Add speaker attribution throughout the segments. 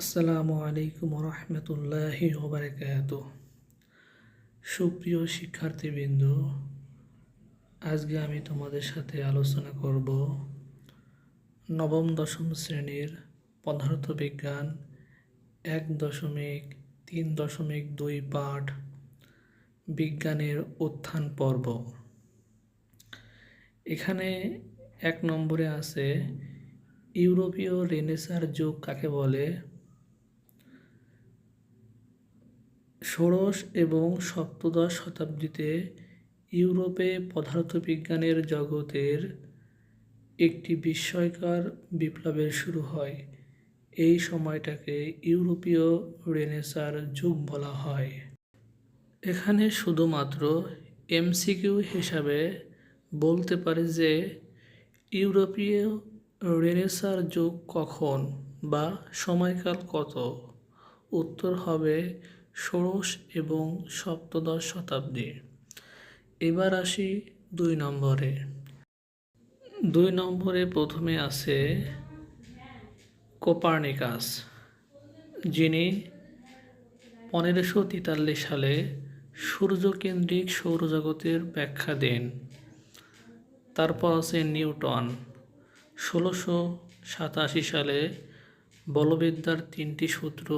Speaker 1: আসসালামু আলাইকুম রহমতুল্লাহি ওবরাকাত। সুপ্রিয় শিক্ষার্থীবৃন্দ, আজকে আমি তোমাদের সাথে আলোচনা করব নবম দশম শ্রেণির পদার্থ বিজ্ঞান এক দশমিক তিন দশমিক দুই পাঠ বিজ্ঞানের উত্থান পর্ব। এখানে এক নম্বরে আছে ইউরোপীয় রেনেসার যুগ কাকে বলে? ষোড়শ এবং সপ্তদশ শতাব্দীতে ইউরোপে পদার্থবিজ্ঞানের জগতের একটি বিস্ময়কর বিপ্লবের শুরু হয়। এই সময়টাকে ইউরোপীয় রেনেসার যুগ বলা হয়। এখানে শুধুমাত্র এমসিকিউ হিসাবে বলতে পারে যে ইউরোপীয় রেনেসার যুগ কখন বা সময়কাল কত। উত্তর হবে ষোড়শ এবং সপ্তদশ শতাব্দী। এবার আসি দুই নম্বরে। দুই নম্বরে প্রথমে আছে কোপার্নিকাস, যিনি পনেরোশো তেতাল্লিশ সালে সূর্যকেন্দ্রিক সৌরজগতের ব্যাখ্যা দেন। তারপর আছে নিউটন, ষোলোশো সাতাশি সালে বলবিদ্যার তিনটি সূত্র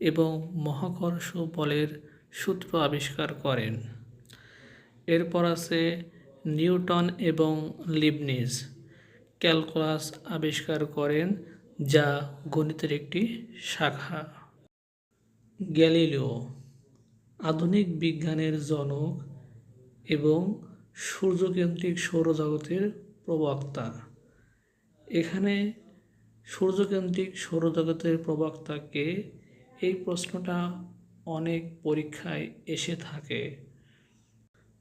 Speaker 1: এবং মহাকর্ষ বলের সূত্র আবিষ্কার করেন। এরপর আছে নিউটন এবং লিবনিজ। ক্যালকুলাস আবিষ্কার করেন যা গণিতের একটি শাখা। গ্যালিলিও, আধুনিক বিজ্ঞানের জনক এবং সূর্যকেন্দ্রিক সৌরজগতের প্রবক্তা। এখানে সূর্যকেন্দ্রিক সৌরজগতের প্রবক্তাকে এই প্রশ্নটা অনেক পরীক্ষায় এসে থাকে।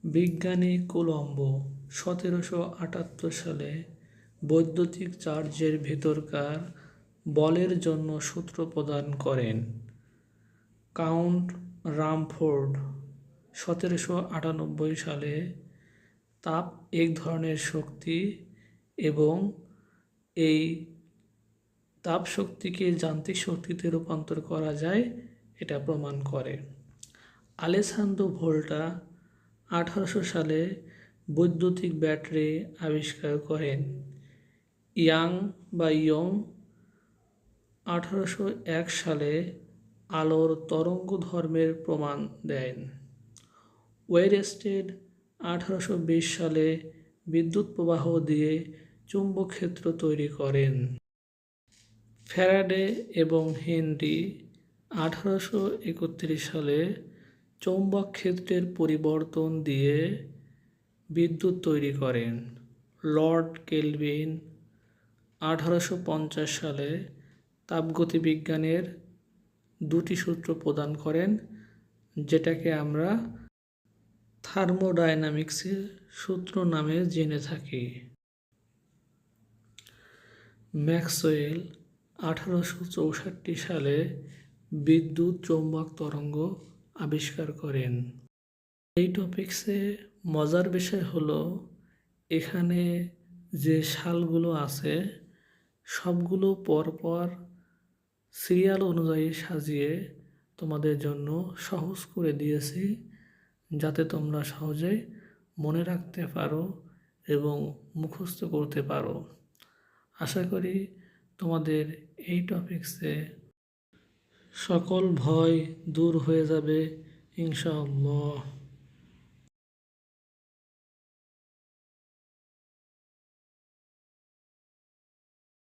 Speaker 1: বিজ্ঞানী কোলম্বো সতেরোশো আটাত্তর সালে বৈদ্যুতিক চার্জের ভেতরকার বলের জন্য সূত্র প্রদান করেন। কাউন্ট রামফোর্ড সতেরোশো আটানব্বই সালে তাপ এক ধরনের শক্তি এবং এই তাপ শক্তিকে যান্ত্রিক শক্তিতে রূপান্তর করা যায়, এটা প্রমাণ করে। আলেসান্দ্রো ভোল্টা আঠারোশো সালে বৈদ্যুতিক ব্যাটারি আবিষ্কার করেন। ইয়াং বা ইয়ং আঠারোশো এক সালে আলোর তরঙ্গ ধর্মের প্রমাণ দেন। ওয়েরেস্টেড আঠারোশো বিশ সালে বিদ্যুৎ প্রবাহ দিয়ে চুম্বক ক্ষেত্র তৈরি করেন। ফ্যারাডে এবং হেনরি আঠারোশো একত্রিশ সালে চৌম্বক ক্ষেত্রের পরিবর্তন দিয়ে বিদ্যুৎ তৈরি করেন। লর্ড কেলভিন আঠারোশো পঞ্চাশ সালে তাপগতিবিজ্ঞানের দুটি সূত্র প্রদান করেন, যেটাকে আমরা থার্মোডায়নামিক্সের সূত্র নামে জেনে থাকি। ম্যাক্সওয়েল আঠারোশো চৌষট্টি সালে বিদ্যুৎ চৌম্বক তরঙ্গ আবিষ্কার করেন। এই টপিক্সে মজার বিষয় হলো, এখানে যে সালগুলো আছে, সবগুলো পরপর সিরিয়াল অনুযায়ী সাজিয়ে তোমাদের জন্য সহজ করে দিয়েছি, যাতে তোমরা সহজেই মনে রাখতে পারো এবং মুখস্থ করতে পারো। আশা করি তোমাদের এই টপিক্সে সকল ভয় দূর হয়ে যাবে ইনশাআল্লাহ।